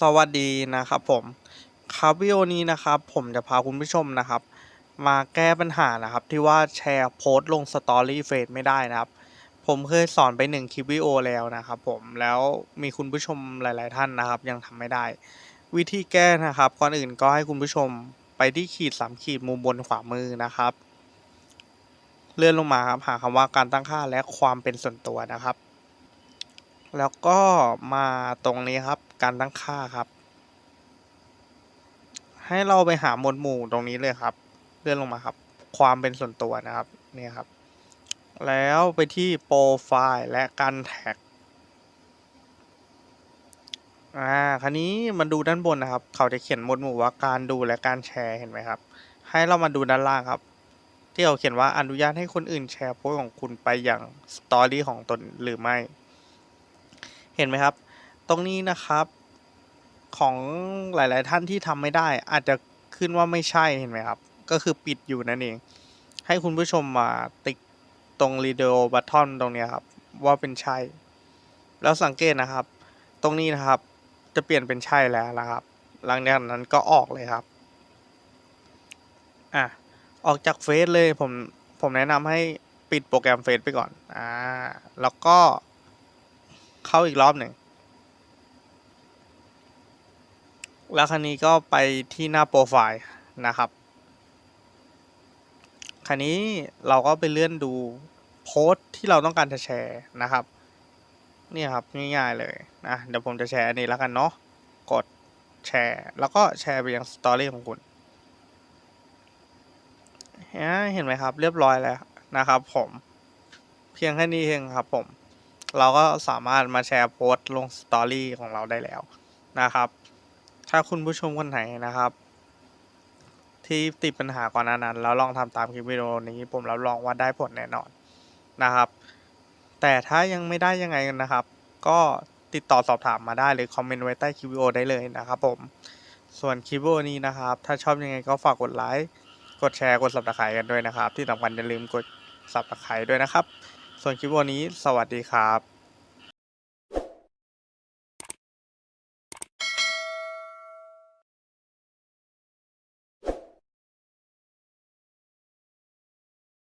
สวัสดีนะครับผมครับวิดีโอนี้นะครับผมจะพาคุณผู้ชมนะครับ มาแก้ปัญหานะครับที่ว่าแชร์โพสต์ลงสตอรี่เฟซไม่ได้นะครับ ผมเคยสอนไปหนึ่งคลิปวิดีโอแล้วนะครับผมแล้วมีคุณผู้ชมหลาย ๆ ท่านนะครับ ยังทำไม่ได้ วิธีแก้นะครับก่อนอื่นก็ให้คุณผู้ชมไปที่ขีดสามขีดมุมบนขวามือนะครับ เลื่อนลงมาครับหาคำว่าการตั้งค่าและความเป็นส่วนตัวนะครับ แล้วก็มาตรงนี้ครับการตั้งค่าครับ ให้เราไปหาหมวดหมู่ตรงนี้เลยครับ เลื่อนลงมาครับ ความเป็นส่วนตัวนะครับนี่ครับ แล้วไปที่โปรไฟล์และการแท็กอ่าคราวนี้มาดูด้านบนนะครับ เขาจะเขียนหมวดหมู่ว่าการดูและการแชร์เห็นไหมครับ ให้เรามาดูด้านล่างครับ ที่เขาเขียนว่าอนุญาตให้คนอื่นแชร์โพสต์ของคุณไปอย่างสตอรี่ของตนหรือไม่ เห็นไหมครับ ตรงนี้นะครับของหลาย ๆ ท่านที่ทำไม่ได้ อาจจะขึ้นว่าไม่ใช่เห็นไหมครับ ก็คือปิดอยู่นั่นเอง ให้คุณผู้ชมมาติ๊กตรง r e d o button ตรงนี้ครับ ว่าเป็นใช่ แล้วสังเกตนะครับ ตรงนี้นะครับจะเปลี่ยนเป็นใช่แล้วนะครับ หลังจากนั้นก็ออกเลยครับอะออกจากเฟซเลยผมผมแนะนำให้ปิดโปรแกรมเฟซไปก่อนอ่าแล้วก็ เข้าอีกรอบหนึ่ง แล้วครั้นี้ก็ไปที่หน้าโปรไฟล์นะครับคราวนี้เราก็ไปเลื่อนดูโพสต์ที่เราต้องการจะแชร์นะครับ นี่ครับง่ายๆเลยนะเดี๋ยวผมจะแชร์อันนี้แล้วกันเนาะ กดแชร์ แล้วก็แชร์ไปยังสตอรี่ของคุณเห็นไหมครับ เรียบร้อยแล้วนะครับผม เพียงแค่นี้เองครับผม เราก็สามารถมาแชร์โพสต์ลงสตอรี่ของเราได้แล้วนะครับ ถ้าคุณผู้ชมคนไหนนะครับ ที่ติดปัญหาก่อนหน้านั้นแล้วลองทำตามคลิปวิดีโอนี้ผมรับรองว่าได้ผลแน่นอนนะครับ แต่ถ้ายังไม่ได้ยังไงนะครับ ก็ติดต่อสอบถามมาได้หรือคอมเมนต์ไว้ใต้คลิปวิดีโอได้เลยนะครับผมส่วนคลิปวิดีโอนี้นะครับ ถ้าชอบยังไงก็ฝากกดไลค์กดแชร์กดสับตะไคร้กันด้วยนะครับ ที่สำคัญอย่าลืมกดสับตะไคร้ด้วยนะครับ ส่วนคลิปวิดีโอนี้สวัสดีครับ